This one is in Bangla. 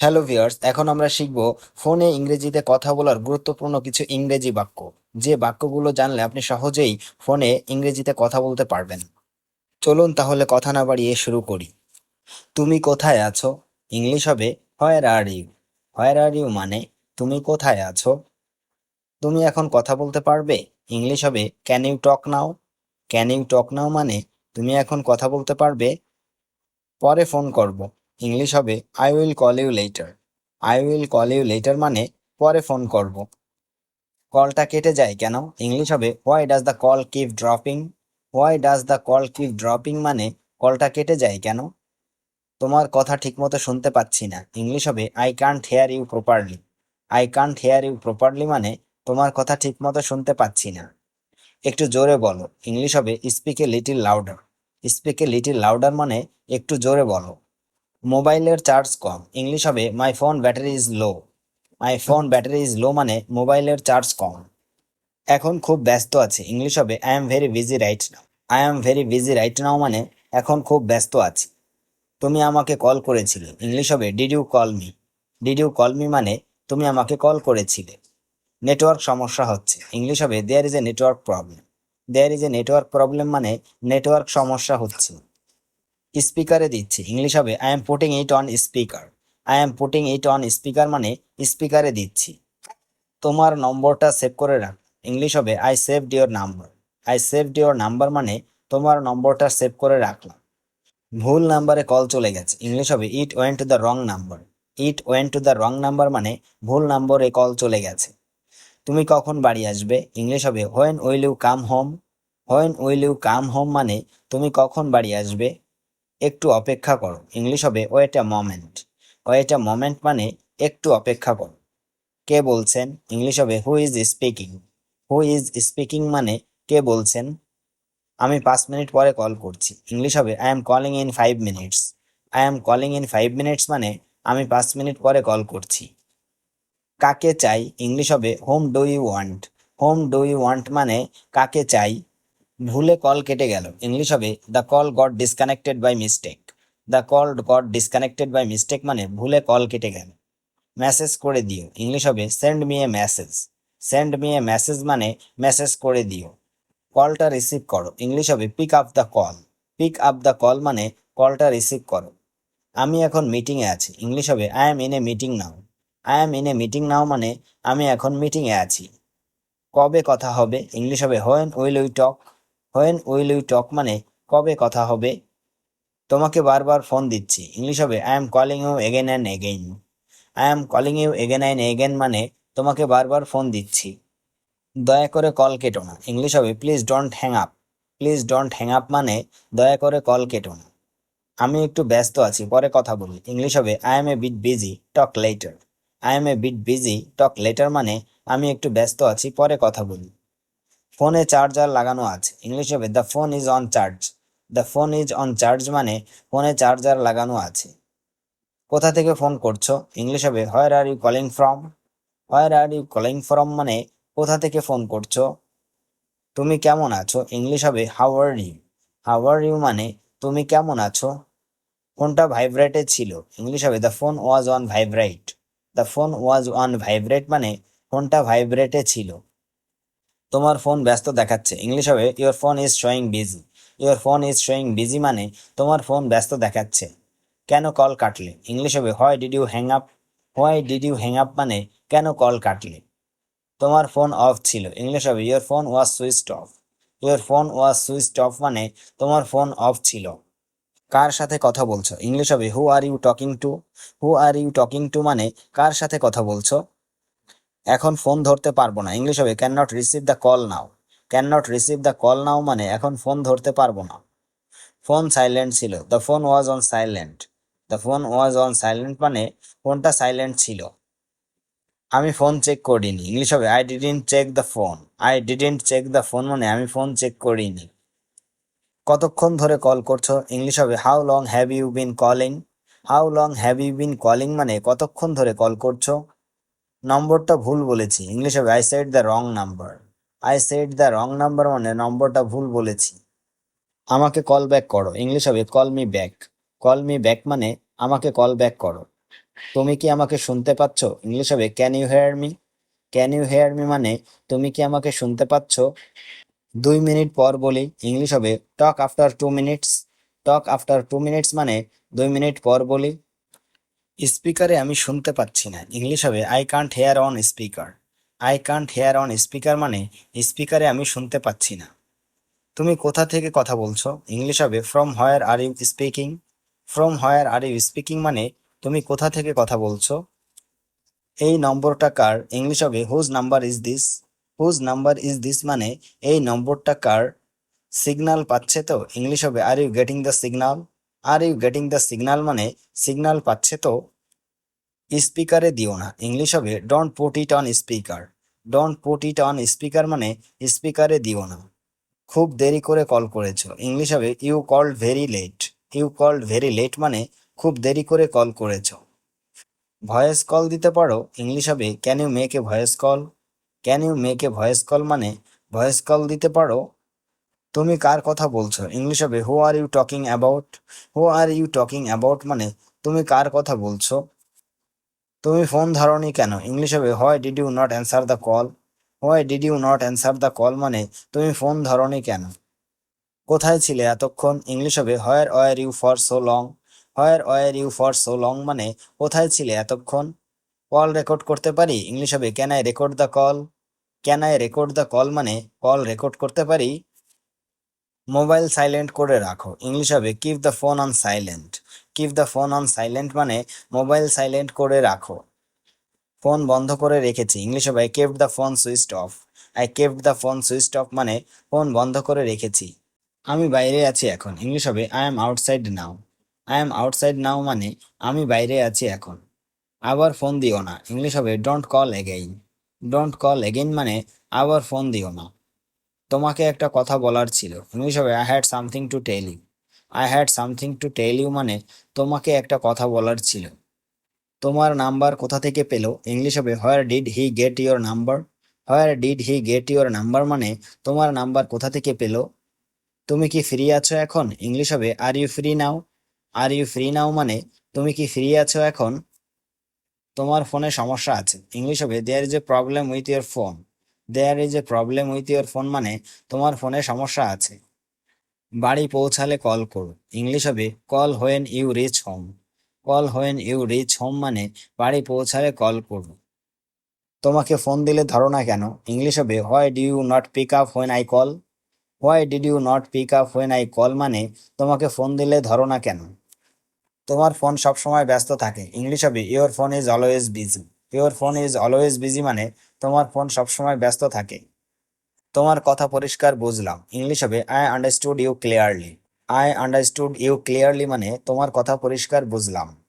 হ্যালো ভিউয়ার্স এখন আমরা শিখব ফোনে ইংরেজিতে কথা বলার গুরুত্বপূর্ণ কিছু ইংরেজি বাক্য। যে বাক্যগুলো জানলে আপনি সহজেই ফোনে ইংরেজিতে কথা বলতে পারবেন। চলুন তাহলে কথা না বাড়িয়ে শুরু করি। তুমি কোথায় আছো? ইংলিশ হবে where are you where are you মানে তুমি কোথায় আছো? তুমি এখন কথা বলতে পারবে, ইংলিশ হবে can you talk now can you talk now মানে তুমি এখন কথা বলতে পারবে, পরে ফোন করব। ইংলিশ হবে I will call you later I will call you later মানে পরে ফোন করব। কলটা কেটে যায় কেন? ইংলিশ হবে why does the call keep dropping why does the call keep dropping মানে কলটা কেটে যায় কেন? তোমার কথা ঠিকমতো শুনতে পাচ্ছি না। ইংলিশ হবে I can't hear you properly I can't hear you properly মানে তোমার কথা ঠিকমতো শুনতে পাচ্ছি না। একটু জোরে বলো। ইংলিশ হবে speak a little louder speak a little louder মানে একটু জোরে বলো। মোবাইলের চার্জ কম। ইংলিশ হবে my phone battery is low my phone battery is low মানে মোবাইলের চার্জ কম। এখন খুব ব্যস্ত আছে। ইংলিশ হবে I am very busy right now I am very busy right now মানে এখন খুব ব্যস্ত আছি। তুমি আমাকে কল করেছিলে। ইংলিশ হবে did you call me did you call me মানে তুমি আমাকে কল করেছিলে। নেটওয়ার্ক সমস্যা হচ্ছে। ইংলিশ হবে there is a network problem there is a network problem মানে নেটওয়ার্ক সমস্যা হচ্ছে। স্পিকারে দিচ্ছি। ইংলিশ হবে I am putting it on speaker I am putting it on speaker মানে স্পিকারে দিচ্ছি। তোমার নম্বরটা সেভ করে রাখ। ইংলিশ হবে I saved your number I saved your number মানে তোমার নম্বরটা সেভ করে রাখলাম। ভুল নাম্বারে কল চলে গেছে। ইংলিশ হবে it went to the wrong number it went to the wrong number মানে ভুল নম্বরে কল চলে গেছে। তুমি কখন বাড়ি আসবে? ইংলিশ হবে when will you come home when will you come home মানে তুমি কখন বাড়ি আসবে? একটু অপেক্ষা করো। ইংলিশ হবে, wait a moment. Wait a moment মানে একটু অপেক্ষা করো। কে বলছেন? ইংলিশ হবে, who is speaking. Who is speaking মানে কে বলছেন? আমি পাঁচ মিনিট পরে কল করছি। ইংলিশ হবে, I am calling in five minutes. I am calling in five minutes মানে আমি পাঁচ মিনিট পরে কল করছি। কাকে চাই? ইংলিশ হবে, whom do you want? Whom do you want মানে কাকে চাই? ভুলে কল কেটে গেল। ইংলিশ হবে the call got disconnected by mistake the call got disconnected by mistake মানে ভুলে কল কেটে গেল। মেসেজ করে দিও। ইংলিশ হবে send me a message send me a message মানে মেসেজ করে দিও। কলটা রিসিভ করো। ইংলিশ হবে pick up the call pick up the call মানে কলটা রিসিভ করো। আমি এখন মিটিংয়ে আছি। ইংলিশ হবে I am in a meeting now I am in a meeting now মানে আমি এখন মিটিংয়ে আছি। কবে কথা হবে? ইংলিশ হবে when will we talk when will you talk মানে কবে কথা হবে? তোমাকে বারবার ফোন দিচ্ছি। ইংলিশ হবে I am calling you again and again I am calling you again and again মানে তোমাকে বারবার ফোন দিচ্ছি। দয়া করে কল কেটো না। ইংলিশ হবে please don't hang up please don't hang up মানে দয়া করে কল কেটো না। আমি একটু ব্যস্ত আছি, পরে কথা বলি। ইংলিশ হবে I am a bit busy talk later I am a bit busy talk later মানে আমি একটু ব্যস্ত আছি, পরে কথা বলি। ফোনে চার্জার লাগানো আছে। ইংলিশ হবে the phone is on charge the phone is on charge মানে ফোনে চার্জার লাগানো আছে। কোথা থেকে ফোন করছ? ইংলিশ হবে where are you calling from where are you calling from মানে কোথা থেকে ফোন করছ? তুমি কেমন আছো? ইংলিশ হবে how are you how are you মানে তুমি কেমন আছো? ফোনটা ভাইব্রেটে ছিল? ইংলিশ হবে the phone was on vibrate the phone was on vibrate মানে ফোনটা ভাইব্রেটে ছিল? তোমার ফোন ব্যস্ত দেখাচ্ছে। ইংলিশ হবে your phone is showing busy your phone is showing busy মানে তোমার ফোন ব্যস্ত দেখাচ্ছে। কেন কল কাটলে? ইংলিশ হবে why did you hang up why did you hang up মানে কেন কল কাটলে? তোমার ফোন অফ ছিল। ইংলিশ হবে your phone was switched off your phone was switched off মানে তোমার ফোন অফ ছিল। কার সাথে কথা বলছো? ইংলিশ হবে who are you talking to who are you talking to মানে কার সাথে কথা বলছো? এখন ফোন ধরতে পারব না। ইংলিশ হবে can not receive the call now can not receive the call now মানে এখন ফোন ধরতে পারব না। ফোন সাইলেন্ট ছিল। The phone was on silent the phone was on silent মানে ফোনটা সাইলেন্ট ছিল। আমি ফোন চেক করিনি। ইংলিশ হবে I didn't check the phone I didn't check the phone মানে আমি ফোন চেক করিনি। কতক্ষণ ধরে কল করছ? ইংলিশ হবে how long have you been calling how long have you been calling মানে কতক্ষণ ধরে কল করছ? নম্বরটা ভুল বলেছি। ইংলিশ হবে I said the wrong number I said the wrong number মানে নম্বরটা ভুল বলেছি। আমাকে কল ব্যাক করো। ইংলিশ হবে call me back call me back মানে আমাকে কল ব্যাক করো। তুমি কি আমাকে শুনতে পাচ্ছ? ইংলিশ হবে can you hear me can you hear me মানে তুমি কি আমাকে শুনতে পাচ্ছ? দুই মিনিট পর বলি ইংলিশ হবে talk after two minutes talk after two minutes মানে দুই মিনিট পর বলি স্পিকারে আমি শুনতে পাচ্ছি না। ইংলিশ হবে I can't hear on speaker I can't hear on speaker মানে স্পিকারে আমি শুনতে পাচ্ছি না। তুমি কোথা থেকে কথা বলছো? ইংলিশ হবে from where are you speaking from where are you speaking মানে তুমি কোথা থেকে কথা বলছো? এই নম্বরটা কার? ইংলিশ হবে whose number is this whose number is this মানে এই নম্বরটা কার? সিগনাল পাচ্ছে তো? ইংলিশ হবে are you getting the signal are you getting the signal মানে সিগনাল পাচ্ছে তো স্পিকারে দিও না। ইংলিশ হবে don't put it on speaker don't put it on speaker মানে স্পিকারে দিও না। খুব দেরি করে কল করেছ। ইংলিশ হবে you call very late you call very late মানে খুব দেরি করে কল করেছ। ভয়েস কল দিতে পারো। ইংলিশ হবে can you make a voice call can you make a voice call মানে ভয়েস কল দিতে পারো। তুমি কার কথা বলছো? ইংলিশ হবে who are you talking about who are you talking about মানে তুমি কার কথা বলছো? তুমি ফোন ধরনি কেন? ইংলিশ হবে why did you not answer the call why did you not answer the call মানে তুমি ফোন ধরনি কেন? কোথায় ছিলে এতক্ষণ? ইংলিশ হবে where were you for so long where were you for so long মানে কোথায় ছিলে এতক্ষণ? কল রেকর্ড করতে পারি? ইংলিশ হবে can I record the call can I record the call মানে কল রেকর্ড করতে পারি? মোবাইল সাইলেন্ট করে রাখো। ইংলিশ হবে keep the phone on silent keep the phone on silent মানে মোবাইল সাইলেন্ট করে রাখো। ফোন বন্ধ করে রেখেছি। ইংলিশ হবে I kept the phone switched off I kept the phone switched off মানে ফোন বন্ধ করে রেখেছি। আমি বাইরে আছি এখন। ইংলিশ হবে I am outside now I am outside now মানে আমি বাইরে আছি এখন। আবার ফোন দিও না। ইংলিশ হবে don't call again don't call again মানে আবার ফোন দিও না। তোমাকে একটা কথা বলার ছিল। ইংলিশ হবে I had something to tell you I had something to tell you মানে তোমাকে একটা কথা বলার ছিল। তোমার নাম্বার কোথা থেকে পেল? ইংলিশ হবে where did he get your number where did he get your number মানে তোমার নাম্বার কোথা থেকে পেল? তুমি কি ফ্রি আছো এখন? ইংলিশ হবে are you free now are you free now মানে তুমি কি ফ্রি আছো এখন? তোমার ফোনে সমস্যা আছে। ইংলিশ হবে there is a problem with your phone there is a problem with your phone মানে তোমার ফোনে সমস্যা আছে। বাড়ি পৌঁছালে কল করো। ইংলিশ হবে call when you reach home call when you reach home মানে বাড়ি পৌঁছালে কল করো। তোমাকে ফোন দিলে ধরো না কেন? ইংলিশ হবে why did you not pick up when I call why did you not pick up when I call মানে তোমাকে ফোন দিলে ধরো না কেন? তোমার ফোন সবসময় ব্যস্ত থাকে। ইংলিশ হবে your phone is always busy your phone is always busy মানে তোমার ফোন সবসময় ব্যস্ত থাকে। তোমার কথা পরিষ্কার বুঝলাম। ইংলিশ হবে I understood you clearly I understood you clearly মানে তোমার কথা পরিষ্কার বুঝলাম।